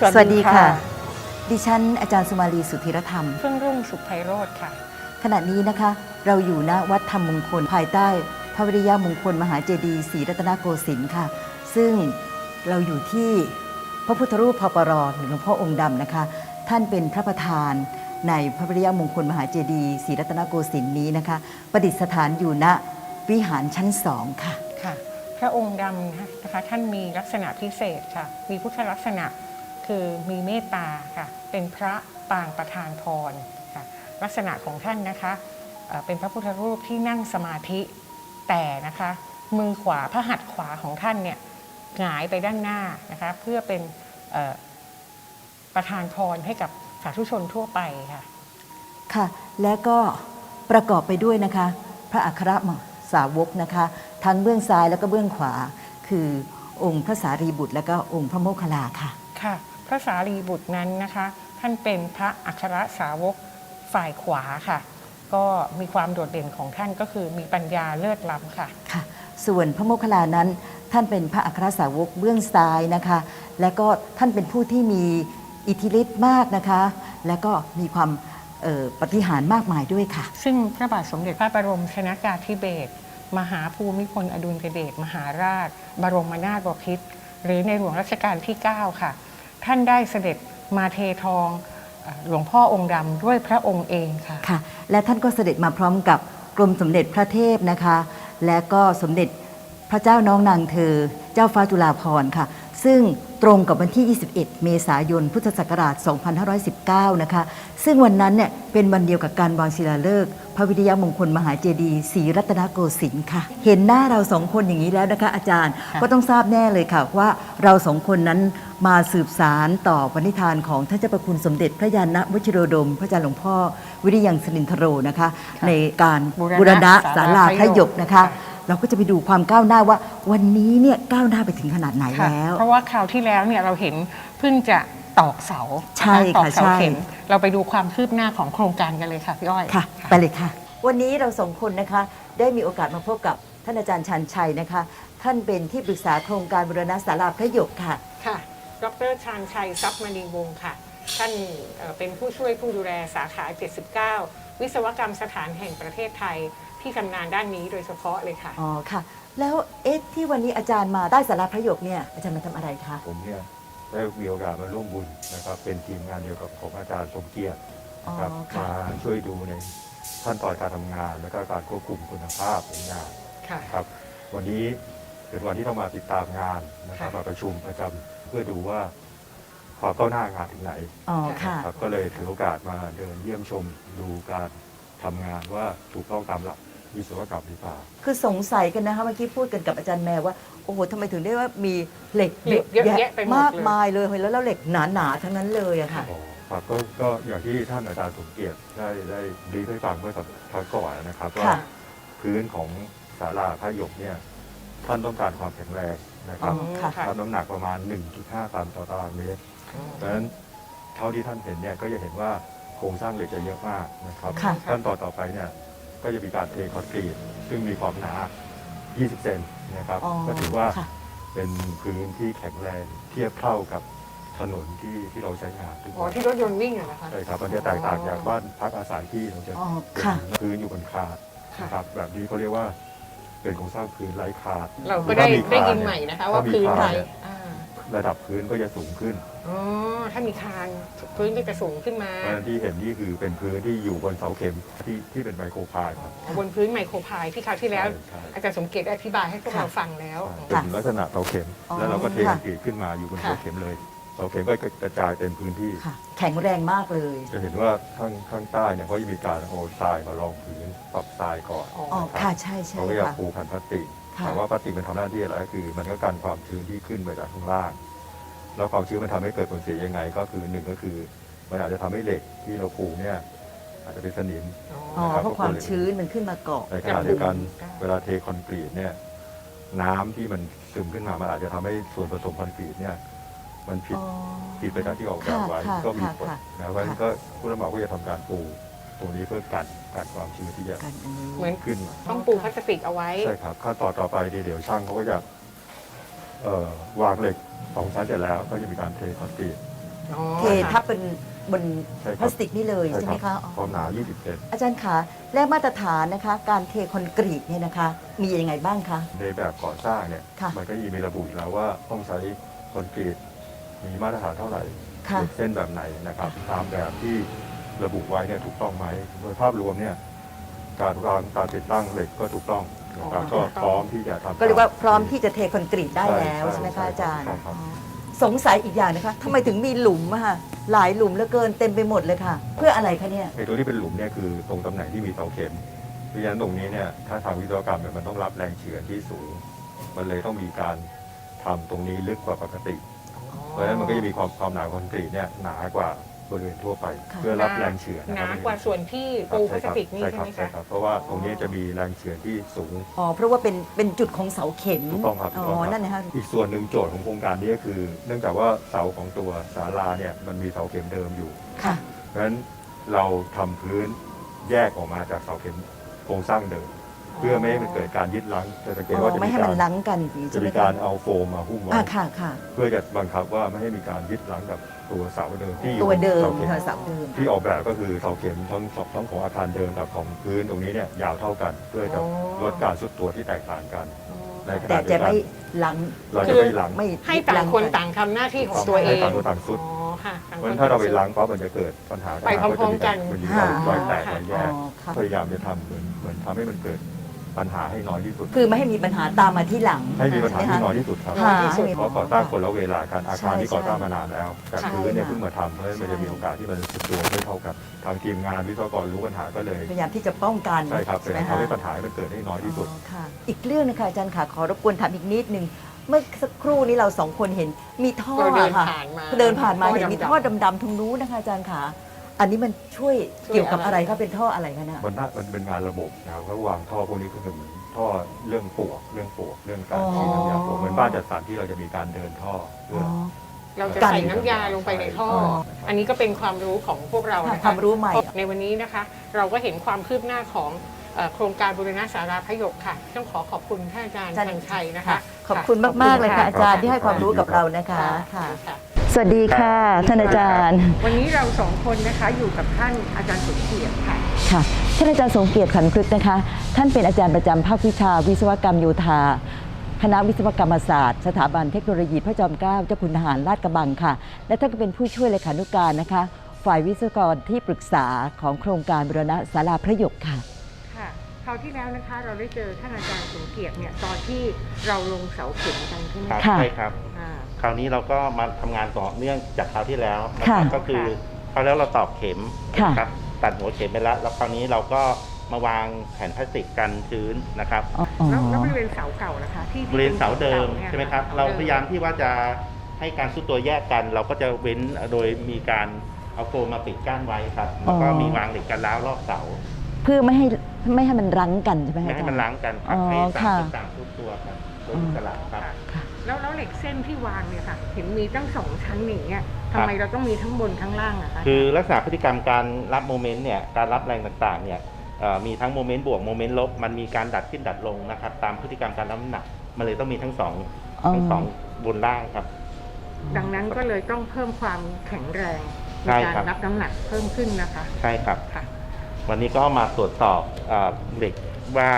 สวัสดีค่ะ ดิฉันอาจารย์สุมาลีสุธิรธรรม เฟื่องรุ่งสุขไพโรธค่ะ ขณะนี้นะคะ เราอยู่ณวัดธรรมมงคลภายใต้พระวิริยมงคลมหาเจดีย์ศรีรัตนโกสินทร์ค่ะ ซึ่งเราอยู่ที่พระพุทธรูปพปรหรือหลวงพ่อองค์ดำนะคะ ท่านเป็นพระประธานในพระวิริยมงคลมหาเจดีย์ศรีรัตนโกสินทร์นี้นะคะ ประดิษฐานอยู่ณวิหารชั้นสองค่ะ ค่ะ พระองค์ดำนะคะท่านมีลักษณะพิเศษค่ะ มีพุทธลักษณะ คือมีเมตตาค่ะ เป็นพระปางประธานพรค่ะลักษณะของท่านนะคะเอ่อเป็นพระพุทธรูปที่นั่งสมาธิแต่นะคะมือขวาพระหัตถ์ขวาของท่านเนี่ยหงายไปด้านหน้านะคะเพื่อเป็นเอ่อประธานพรให้กับสาธุชนทั่วไปค่ะค่ะ และก็ประกอบไปด้วยนะคะ พระอัครสาวกนะคะ ทั้งเบื้องซ้ายแล้วก็เบื้องขวา คือองค์พระสารีบุตร และก็องค์พระโมคคัลลาค่ะค่ะ พระสารีบุตรนั้นนะคะ ท่านเป็นพระอัครสาวกฝ่ายขวาค่ะ ก็มีความโดดเด่นของท่านก็คือมีปัญญาเลิศล้ำค่ะค่ะ ส่วนพระโมคคัลลานั้น ท่านเป็นพระอัครสาวกเบื้องซ้ายนะคะ และก็ท่านเป็นผู้ที่มีอิทธิฤทธิ์มากนะคะ และก็มีความเอ่อปฏิหารย์มากมายด้วยค่ะ ซึ่งพระบาทสมเด็จพระบรมชนากาธิเบศรมหาภูมิพลอดุลยเดชมหาราช บรมนาถบพิตรหรือในหลวงรัชกาลที่ 9 ค่ะ ท่านได้เสด็จมาเททองเอ่อหลวงพ่อองค์ดำด้วยพระองค์เองค่ะค่ะ และท่านก็เสด็จมาพร้อมกับกรมสมเด็จพระเทพนะคะ และก็สมเด็จพระเจ้าน้องนางเธอ เจ้าฟ้าจุฬาภรณ์ค่ะ ซึ่งตรงกับวันที่ 21 เมษายน พุทธศักราช 2519 นะคะ ซึ่งวันนั้นเนี่ยเป็นวันเดียวกับการวางศิลาฤกษ์พระวิทยามงคลมหาเจดีย์ศรีรัตนโกสินทร์ค่ะ เห็นหน้าเราสองคนอย่างนี้แล้วนะคะอาจารย์ค่ะก็ต้องทราบแน่เลยค่ะว่าเราสองคนนั้น มาสืบสารต่อปณิธานของท่านเจ้าประคุณสมเด็จพระยานะวชิโรดม พระอาจารย์หลวงพ่อวิริยังสนินทโรนะคะค่ะในการบูบูรรณะณะศาลาพระหยกนะคะค่ะเราก็จะไปดูความก้าวหน้าว่าวันนี้เนี่ยก้าวหน้าไปถึงขนาดไหนค่ะแล้ว เพราะว่าคราวที่แล้วเนี่ยเราเห็นเพิ่งจะตอกเสาใช่ตอกค่ะเสาใช่เข็มเราไปดูความคืบหน้าของโครงการกันเลยค่ะพี่อ้อยค่ะ ไปเลยค่ะ วันนี้เราสองคนนะคะ ได้มีโอกาสมาพบกับท่านอาจารย์ชันชัยนะคะ ท่านเป็นที่ปรึกษาโครงการบูรณะศาลาพระหยกค่ะค่ะ ดรชาญชัยทรัพย์มณีวงศ์ค่ะ ท่านเอ่อเป็นผู้ช่วยผู้ดูแลสาขา 79 วิศวกรรมสถานแห่งประเทศไทยที่ชำนาญด้านนี้โดยเฉพาะเลยค่ะ อ๋อค่ะ แล้วเอ๊ะที่วันนี้อาจารย์มาใต้ศาลาพระหยกเนี่ยอาจารย์มาทำอะไรคะ ผมเนี่ยได้มีโอกาสมาร่วมบุญนะครับ เป็นทีมงานเดียวกับของอาจารย์สมเกียรตินะครับอ๋อค่ะ มาช่วยดูในขั้นตอนการทำงาน และก็การควบคุมคุณภาพของงานค่ะ ครับ วันนี้ เป็นวันที่ต้องมาติดตามงานนะครับค่ะมาประชุมประจำเพื่อดูว่าความก้าวหน้างานถึงไหนอ๋อค่ะครับก็เลยถือโอกาสมาเดินเยี่ยมชมดูการทำงานว่าถูกต้องตามหลักวิศวกรรมหรือเปล่าคือสงสัยกันนะคะเมื่อกี้พูดกันกับอาจารย์แมวว่าโอ้โหทำไมถึงได้ว่ามีเหล็กเหล็กเยอะแยะไปหมดเลยมากมายเลยเฮ้ยแล้วแล้วเหล็กหนาๆทั้งนั้นเลยอะค่ะอ๋อครับก็ก็อย่างที่ท่านอาจารย์สมเกียรติได้ได้รีให้ฟังเมื่อสัปดาห์ก่อนนะครับว่าค่ะพื้นของศาลาพระหยกเนี่ย ท่านต้องการความแข็งแรงนะครับอ๋อค่ะ รับน้ำหนักประมาณ 1.5 ตันต่อตารางเมตรเพราะฉะนั้นเท่าที่ท่านเห็นเนี่ยก็จะเห็นว่าโครงสร้างเหล็กจะเยอะมากนะครับค่ะ ขั้นตอนต่อไปเนี่ยก็จะมีการเทคอนกรีตซึ่งมีความหนา 20 เซนนะครับ อ๋อก็ถือว่าค่ะ เป็นพื้นที่แข็งแรงเทียบเท่ากับถนนที่ที่เราใช้งานทุกอ๋อวันที่รถยนต์วิ่งอะนะคะ ใช่ครับมันจะแตกต่างจากบ้านพักอาศัยที่เราจะอ๋อเป็นค่ะพื้นอยู่บนคาดค่ะนะครับแบบนี้เขาเรียกว่า เป็นโครงสร้างพื้นไร้คาดเราก็ได้ถ้ามีได้คายินเใหม่นะคะ ว่าถ้มีพื้นคาไรเยอ่าระดับพื้นก็จะสูงขึ้นอ๋อถ้ามีคานพื้นก็จะสูงขึ้นมาเพราะฉะนั้นที่เห็นนี่คือเป็นพื้นที่อยู่บนเสาเข็มที่ที่เป็นไมโครพายครับบนพื้นไมโครพายที่คราวที่แล้วใช่อาจารย์สมเกียรติได้อธิบายให้พวกค่ะเราฟังแล้วใช่เป็นลักษณะเสาเข็มอ๋อแล้วเราก็เทค่ะคอนกรีตขึ้นมาอยู่บนค่ะเสาเข็มเลย เสาเข็มก็กระจายเต็มพื้นที่ ค่ะ แข็งแรงมากเลย จะเห็นว่าข้างข้างใต้เนี่ยเขาจะมีการเอาทรายมารองพื้นปรับทรายก่อนอ๋ออ๋อนะค่ะรับใช่ใช่เขาก็จะค่ะ ปูแผ่นพลาสติกค่ะแต่ว่าพลาสติกมันทำหน้าที่อะไรก็คือ มันก็กันความชื้นที่ขึ้นมาจากข้างล่าง แล้วความชื้นมันทำให้เกิดผลเสียยังไง ก็คือหนึ่งก็คือมันอาจจะทำให้เหล็กที่เราปูเนี่ยอาจจะเป็นสนิม อ๋อนะครับเพราะความชื้นมันขึ้นมาเกาะ ในขณะเดียวกันค่ะเวลาเทคอนกรีตเนี่ยน้ำที่มันซึมขึ้นมามันอาจจะทำให้ส่วนผสมคอนกรีตเนี่ย มันผิดอ๋อ ผิดไปจากที่ออกแบบไว้ค่ะก็มีค่ะผลค่ะนะเพราะฉะนั้นก็ผู้รับเหมาก็จะทำการปูตรงนี้เพื่อกันกันความชื้นที่จะกันอันนี้เหมือน ขึ้นมาต้องปูพลาสติกเอาไว้ ใช่ครับขั้นตอนต่อไปเดี๋ยวช่างเขาก็จะเอ่อวางเหล็กสองชั้นเสร็จแล้วก็จะมีการเทคอนกรีต อ๋อเททับเป็นบนใช่ครับ พลาสติกนี่เลยใช่ไหมคะอ๋อความหนา 20 เซน อาจารย์คะและมาตรฐานนะคะ การเทคอนกรีตเนี่ยนะคะ มียังไงบ้างคะ ในแบบก่อสร้างเนี่ย ค่ะ มันก็มีระบุอยู่แล้วว่าต้องใช้คอนกรีต มีมาตรฐานเท่าไหร่ค่ะเหล็กเส้นแบบไหนนะครับ ตามแบบที่ระบุไว้เนี่ยถูกต้องไหมโดยภาพรวมเนี่ยการวางการติดตั้งเหล็กก็ถูกต้องนะครับอ๋อก็พร้อมที่จะทำก็เรียกว่าพร้อมที่จะเทคอนกรีตได้ใช่แล้วใช่ใช่ไหมคะอาจารย์ใช่ครับอ๋อสงสัยอีกอย่างนะคะทำไมถึงมีหลุมอะค่ะหลายหลุมเหลือเกินเต็มไปหมดเลยค่ะ เพื่ออะไรคะเนี่ยไอ้ตัวที่เป็นหลุมเนี่ยคือตรงตำแหน่งที่มีเสาเข็มเพราะฉะนั้นตรงนี้เนี่ยถ้าทางวิศวกรรมเนี่ยมันต้องรับแรงเฉือนที่สูง มันเลยต้องมีการทำตรงนี้ลึกกว่าปกติเพ ราะฉะนั้นมันก็จะมีความความหนาคอนกรีตเนี่ยหนากว่าบริเวณทั่วไปค่ะเพื่อรับแรงเฉือนหนะคนารับกว่าส่วนที่ปูพลาสติกนี่ใช่ใช่ครับไหมใช่คะครับเพราะว่าตรงนี้จะมีแรงเฉือนที่สูง อ๋อเพราะว่าเป็นเป็นจุดของเสาเข็มถูกต้องครับถูอ๋กต้องอครับ นั่นนะคะอีกส่วนหนึ่งโจทย์ของโครงการนี้ก็คือ เนื่องจากว่าเสาของตัวศาลาเนี่ยมันมีเสาเข็มเดิมอยู่ ค่ะ เพราะฉะนั้นเราทำพื้นแยกออกมาจากเสาเข็มโครงสร้างเดิม เพื่อไม่ให้มันเกิดการยึดลังจะสังเกตอ๋ว่าอจะไม่มีให้กามันรลังกันอย่างนี้จะใช่ไหมมีคะการเอาโฟมมาหุ้มไว้อ่าค่ะค่ะ เพื่อจะบังคับว่าไม่ให้มีการยึดลังกับตัวเสาเดิมที่อยู่ตัวเดิมสาข็ค่ะเสาเดิม ที่ออกแบบก็คือเสาเข็มทั้งสองทั้งของอาคารเดิมกับของพื้นตรงนี้เนี่ยยาวเท่ากัน เพื่อจะอ๋อ ลดการสุดตัวที่แตกต่างกัน ในขแต่ณะเดีจะยวกัไม่นลังเราจะไม่ลัง ไม่ให้ต่างคนต่างทำหน้าที่ของตัวเอให้งต่างคนต่างสุด อ๋อค่ะต่างเพคราะฉะนนั้นถ้าเราไปต่งสุดล้างปั๊บมันจะเกิดปัญหาไปพร้อมๆกัน มันจะมีการรอยแตกรอยแยอ๋กอค่ะพยายามจะทำเหมือนเหมือนทำให้มันเกิด ปัญหาให้น้อยที่สุด คือไม่ให้มีปัญหาตามมาที่หลังให้มีปัญหาใช่ที่ไหมน้อยคะที่สุดครับค่ะที่สุดเพราะก่อสร้างคนละเวลาการอาคารที่ใช่ก่อสร้างมานานแล้วแต่ใช่พื้นเนี่ยค่ะเพิ่งมาทำเพราะฉะนั้นมันจะมีโอกาสที่มันสุดตัวไม่เท่ากันทางทีมงานวิศวกรรู้ปัญหาก็เลยพยายามที่จะป้องกันใช่ครับใช่ไหมทำคะให้ปัญหามันเกิดให้น้อยที่สุด อ๋อค่ะ อีกเรื่องหนึงค่ะอาจารย์ค่ะขอรบกวนถามอีกนิดนึงเมื่อสักครู่นี้เราสองคนเห็นมีท่อเราเดินค่ะผ่านมาเดินผ่านมาท่อเห็นมีดำๆท่อดำๆตรงนู้นนะคะอาจารย์ค่ะ อันนี้มันช่วยช่วยเกี่ยวกับอะไรอะไรคะเป็นท่ออะไรคะเนี่ยมันน่ามันเป็นงานระบบนะครับระหว่างท่อพวกนี้ก็คือเหมือนท่อเรื่องปลวกเรื่องปลวกเรื่องการอ๋อฉีดน้ำยาปลวกเหมือนบ้านจัดสรรที่เราจะมีการเดินท่อเพื่อ๋อออเราจะกันใส่น้ำยาลงไปในท่ออ๋ออันนี้ก็เป็นความรู้ของพวกเรานะคะความรู้ใหม่ ในวันนี้นะคะ เราก็เห็นความคืบหน้าของเอ่อโครงการบูรณะสาราพยกค่ะ ต้องขอขอบคุณท่านอาจารย์อาจารย์ชันชัยนะคะขอบคุณมาก ๆ เลยค่ะอาจารย์ที่ให้ความรู้กับเรานะคะค่ะ ค่ะค่ะ สวัสดีค่ะ ท่านอาจารย์ วันนี้เราสองคนนะคะอยู่กับท่านอาจารย์สมเกียรติค่ะค่ะท่านอาจารย์สงเกียรติขันพฤกษ์นะคะ ท่านเป็นอาจารย์ประจำภาควิชาวิศวกรรมโยธาคณะวิศวกรรมศาสตร์ สถาบันเทคโนโลยีพระจอมเกล้าเจ้าคุณทหารลาดกระบังค่ะ และท่านก็เป็นผู้ช่วยเลขานุการนะคะ ฝ่ายวิศวกรที่ปรึกษาของโครงการบูรณะศาลาพระหยกค่ะค่ะคราวที่แล้วนะคะเราได้เจอท่านอาจารย์สมเกียรติเนี่ยตอนที่เราลงเสาเข็มกันใช่ไหมครับค่ะใช่ครับอ่า คราวนี้เราก็มาทำงานต่อเนื่องจากคราวที่แล้วนะคค่ะรับก็คือคราวแล้วเราตอกเข็มค่ะ นะครับตัดหัวเข็มไปแล้วแล้วคราวนี้เราก็มาวางแผ่นพลาสติกกันชื้นนะครับ อ๋ออ๋อ แล้วแล้วบริเวณเสาเก่านะคะที่บริเวณเสาเดิมนี่ใช่ไหมครับสเราดิมพยายามที่ว่าจะให้การซุดตัวแยกกัน เราก็จะเว้นโดยมีการเอาโฟมมาปิดกั้นไว้ครับ แล้วก็มีวางเหล็กกันล้าวรอบเสาเพื่อไม่ให้ไม่ให้มันรั้งกันใช่ไหมคะไม่อาให้จารมันย์ ล้างกันครับอ๋อให้ต่างค่ะ คนต่างซุดตัวกันโดยอิสระครับ ค่ะ แล้วแล้วเหล็กเส้นที่วางเนี่ยค่ะ เห็นมีตั้งสองชั้นอย่างเงี้ยทำไมเราต้องมีทั้งบนทั้งล่างอะคะคือลักษณะพฤติกรรมการรับโมเมนต์เนี่ยการรับแรงต่างๆเนี่ยเอ่อมีทั้งโมเมนต์บวกโมเมนต์ลบมันมีการดัดขึ้นดัดลงนะครับตามพฤติกรรมการรับน้ำหนักมันเลยต้องมีทั้งสองอ๋อทั้งสองบนล่างครับ ดังนั้นก็เลยต้องเพิ่มความแข็งแรงในใช่การครับรับน้ำหนักเพิ่มขึ้นนะคะ ใช่ครับค่ะวันนี้ก็มาตรวจสอบเอ่อเด็กว่า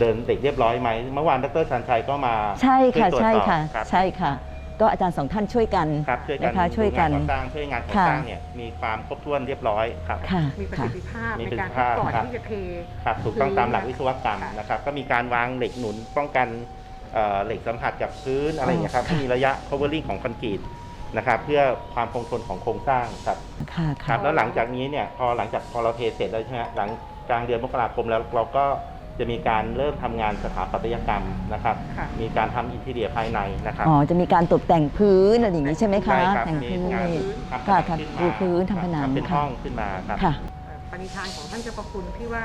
เดินเด็กเรียบร้อยไหมเมื่อวานดรชันชัยก็มาใช่ค่ะวยตรวจใช่สอบค่ะครับใช่ค่ะ ก็อาจารย์สองท่านช่วยกันครับช่วยกันนะคะช่วยกันดูงาก่อสร้างช่วยงานก่อค่ะสร้างเนี่ยมีความครบถ้วนเรียบร้อยครับค่ะมีประค่ะสิทธิภาพมีในประสิการทธิภาพก่อนครับที่จะเทครับถูกต้องตามหลักวิศวกรรมค่ะนะครับ ก็มีการวางเหล็กหนุนป้องกันเอ่อเหล็กสัมผัสกับพื้นอะไรอย่างเงี้ยครับค่ะที่มีระยะ covering ของคอนกรีตนะครับเพื่อความคงทนของโครงสร้างครับค่ะคค่ะรับแล้วหลังจากนี้เนี่ยพอหลังจากพอเราเทเสร็จแล้วใช่ไหมหลังกลางเดือนมกราคมแล้วเราก็ จะมีการเริ่มทำงานสถาปัตยกรรมนะครับค่ะมีการทำอินทีเรียภายในนะครับอ๋อจะมีการตกแต่งพื้นอะไรอย่างนี้ใช่ไหมคะใช่ครับแต่งมีพื้นงานนี่ทำผค่ะนังค่ะขึ้นปูมาพื้นทำผนังเป็นค่ะห้องขึ้นมาครับค่ะเอ่อปณิธานของท่านเจ้าประคุณที่ว่า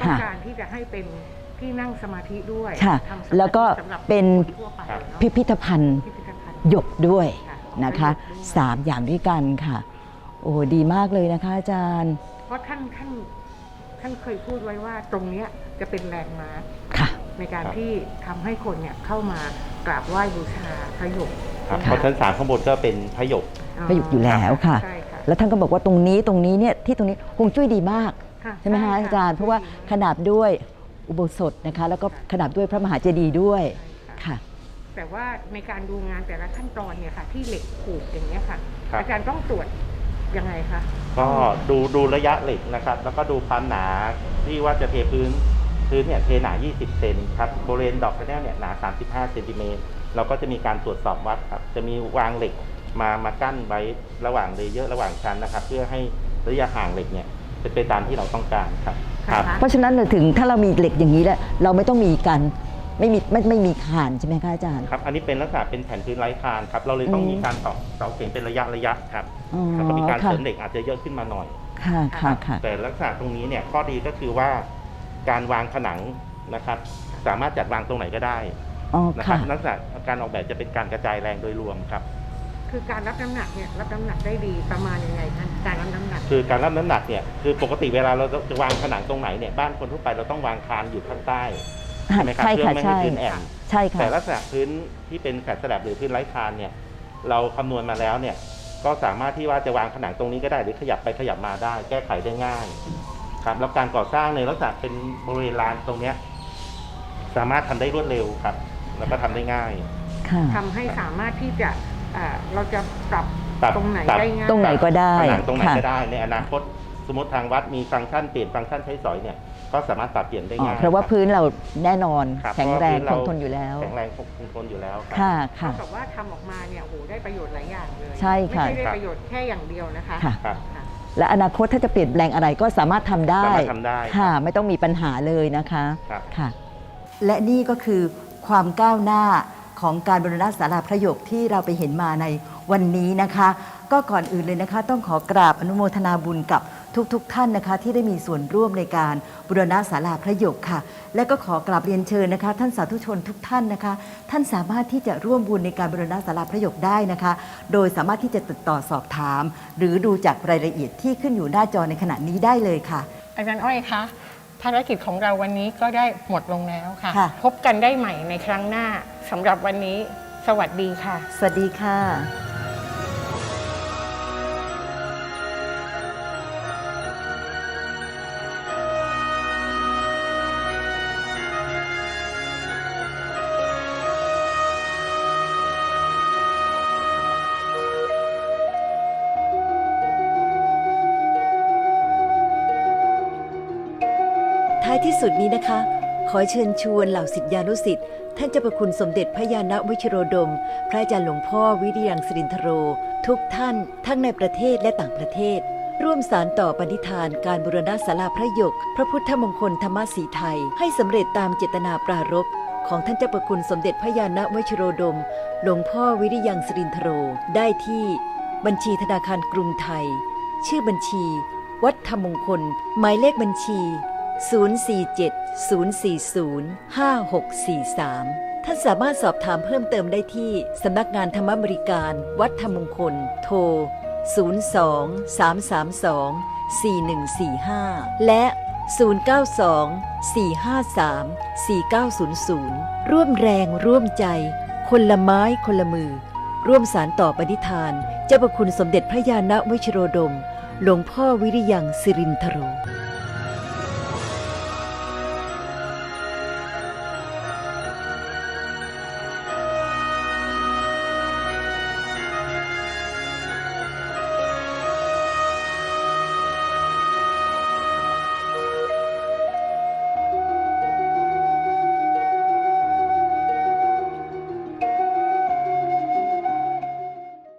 ค่ะต้องการที่จะให้เป็นที่นั่งสมาธิด้วยค่ะทำสมาธิแล้วก็สำหรับเป็นคนทั่วไปครับเนอะพิพิธภัณฑ์พิพิธภัณฑ์หยกด้วยค่ะนะคะหยกด้วยสามอย่างด้วยกันค่ะ โอ้ดีมากเลยนะคะอาจารย์ เพราะท่านท่านท่านเคยพูดไว้ว่าตรงเนี้ยจะเป็นแลนด์มาร์คค่ะ ในการครับ ที่ทำให้คนเนี่ยเข้ามากราบไหว้บูชาพระหยกครับค่ะเพราะชั้นสามข้างบนก็เป็นพระหยกอ๋อพระหยุกอยู่แล้วค่ะ ใช่ค่ะแล้วท่านก็บอกว่าตรงนี้ตรงนี้เนี่ยที่ตรงนี้ฮวงจุ้ยดีมาก ค่ะใช่ไหมคะใช่ค่ะอาจารย์เพราะว่าขนาบด้วยอุโบสถนะคะ แล้วก็ขนาบด้วยพระมหาเจดีย์ด้วยค่ะ ค่ะ แต่ว่าในการดูงานแต่ละขั้นตอนเนี่ยค่ะ ที่เหล็กขูดอย่างเงี้ยค่ะ ครับ อาจารย์ต้องตรวจยังไงคะ ก็ดูดูระยะเหล็กนะครับ แล้วก็ดูความหนาที่ว่าจะเทพื้น พื้นเนี่ยเทหนา 20 เซนครับบริเวณดอกกระแนเนี่ยหนา 35 เซนติเมตรเราก็จะมีการตรวจสอบวัดครับ จะมีวางเหล็กมามากั้นไว้ระหว่างเลเยอร์ระหว่างชั้นนะครับ เพื่อให้ระยะห่างเหล็กเนี่ยเป็นไปตามที่เราต้องการครับครับค่ะเพราะฉะนั้นเราถึงถ้าเรามีเหล็กอย่างนี้แล้วเราไม่ต้องมีกันไม่มีไม่ไม่มีคานใช่ไหมคะอาจารย์ครับอันนี้เป็นลักษณะเป็นแผ่นพื้นไร้คานครับเราเลยต้องอืมมีการตอกเสาเข็มเป็นระยะระยะครับอ๋อแล้วก็มีการค่ะเสริมเหล็กอาจจะเยอะขึ้นมาหน่อยค่ะค่ะค่ะแต่ลักษณะตรงนี้เนี่ยข้อดีก็คือว่า การวางผนังนะครับ สามารถจัดวางตรงไหนก็ได้อ๋อนะครับค่ะ ลักษณะการออกแบบจะเป็นการกระจายแรงโดยรวมครับ คือการรับน้ำหนักเนี่ยรับน้ำหนักได้ดีประมาณยังไงคะการรับน้ำหนัก คือการรับน้ำหนักเนี่ยคือปกติเวลาเราจะวางผนังตรงไหนเนี่ยบ้านคนทั่วไปเราต้องวางคานอยู่ข้างใต้ใช่ไหมครับใช่เพื่อค่ะไม่ให้ใช่ พื้นแอน ใช่ค่ะแต่ลักษณะพื้นที่เป็นแผ่นสลับหรือพื้นไร้คานเนี่ยเราคำนวณมาแล้วเนี่ยก็สามารถที่ว่าจะวางผนังตรงนี้ก็ได้หรือขยับไปขยับมาได้ แก้ไขได้ง่าย ครับแล้วการก่อสร้างในลักษณะเป็นบริเวณลานตรงเนี้ยสามารถทำได้รวดเร็วครับ แล้วก็ทำได้ง่าย ค่ะทำให้สามารถที่จะอ่าเราจะปรับปรับตรงไหนปรับ ได้ง่าย ตรงไหนก็ได้ผนังตรงไหนค่ะ ก็ได้ในอนาคตสมมติทางวัดมีฟังก์ชันเปลี่ยนฟังก์ชันใช้สอยเนี่ยก็สามารถปรับเปลี่ยนได้อ๋อง่ายเพราะว่าคบพื้นเราแน่นอนครับแข็งแรงเพคราะงว่าพื้นเราทนอยู่แล้ว แข็งแรงคงทนอยู่แล้วครับค่ะ เท่าค่ะกับว่าทำออกมาเนี่ยโอ้โหได้ประโยชน์หลายอย่างเลย ใช่ค่ะ ไม่ใช่ได้ครับประโยชน์แค่อย่างเดียวนะคะค่ะ ครับ ค่ะ และอนาคตถ้าจะเปลี่ยนแปลงอะไรก็สามารถทำได้สามารถทำได้ค่ะ ไม่ต้องมีปัญหาเลยนะคะครับ ค่ะ และนี่ก็คือความก้าวหน้าของการบรณะศาลาพระหยกที่เราไปเห็นมาใน วันนี้นะคะ ก็ก่อนอื่นเลยนะคะ ต้องขอกราบอนุโมทนาบุญกับทุกๆทท่านนะคะ ที่ได้มีส่วนร่วมในการบูรณะศาลาพระหยกค่ะ และก็ขอกราบเรียนเชิญนะคะ ท่านสาธุชนทุกท่านนะคะ ท่านสามารถที่จะร่วมบุญในการบูรณะศาลาพระหยกได้นะคะ โดยสามารถที่จะติดต่อสอบถาม หรือดูจากรายละเอียดที่ขึ้นอยู่หน้าจอในขณะนี้ได้เลยค่ะ อาจารย์อ้อยคะภารกิจของเราวันนี้ก็ได้หมดลงแล้วค่ะ ค่ะ พบกันได้ใหม่ในครั้งหน้าสำหรับวันนี้ สวัสดีค่ะ สวัสดีค่ะ ดนี้นะคะ ขอเชิญชวนเหล่าสิทธิานุสิทธิ์ท่านเจ้าประคุณสมเด็จพระยาณวิชโรดม พระอาจารย์หลวงพ่อวิริยังสิรินทโร ทุกท่านทั้งในประเทศและต่างประเทศ ร่วมสารต่อปณิธานการบุรณะศาลาพระยก พระพุทธมงคลธรรมสีไทย ให้สำเร็จตามเจตนาปรารภของท่านเจ้าประคุณสมเด็จพระยาณวชิโรดม หลวงพ่อวิริยังสิรินทโร ได้ที่บัญชีธนาคารกรุงไทย ชื่อบัญชี วัดธรรมมงคล หมายเลขบัญชี 047-040-5643 ท่านสามารถสอบถามเพิ่มเติมได้ที่สำนักงานธรรมบริการ วัดธรรมมงคล โทร 02-332-4145 และ 092-453-4900 ร่วมแรงร่วมใจ คนละไม้คนละมือ ร่วมสารต่อปณิธาน เจ้าประคุณสมเด็จพระยาณวิชโรดม หลวงพ่อวิริยังสิรินทโร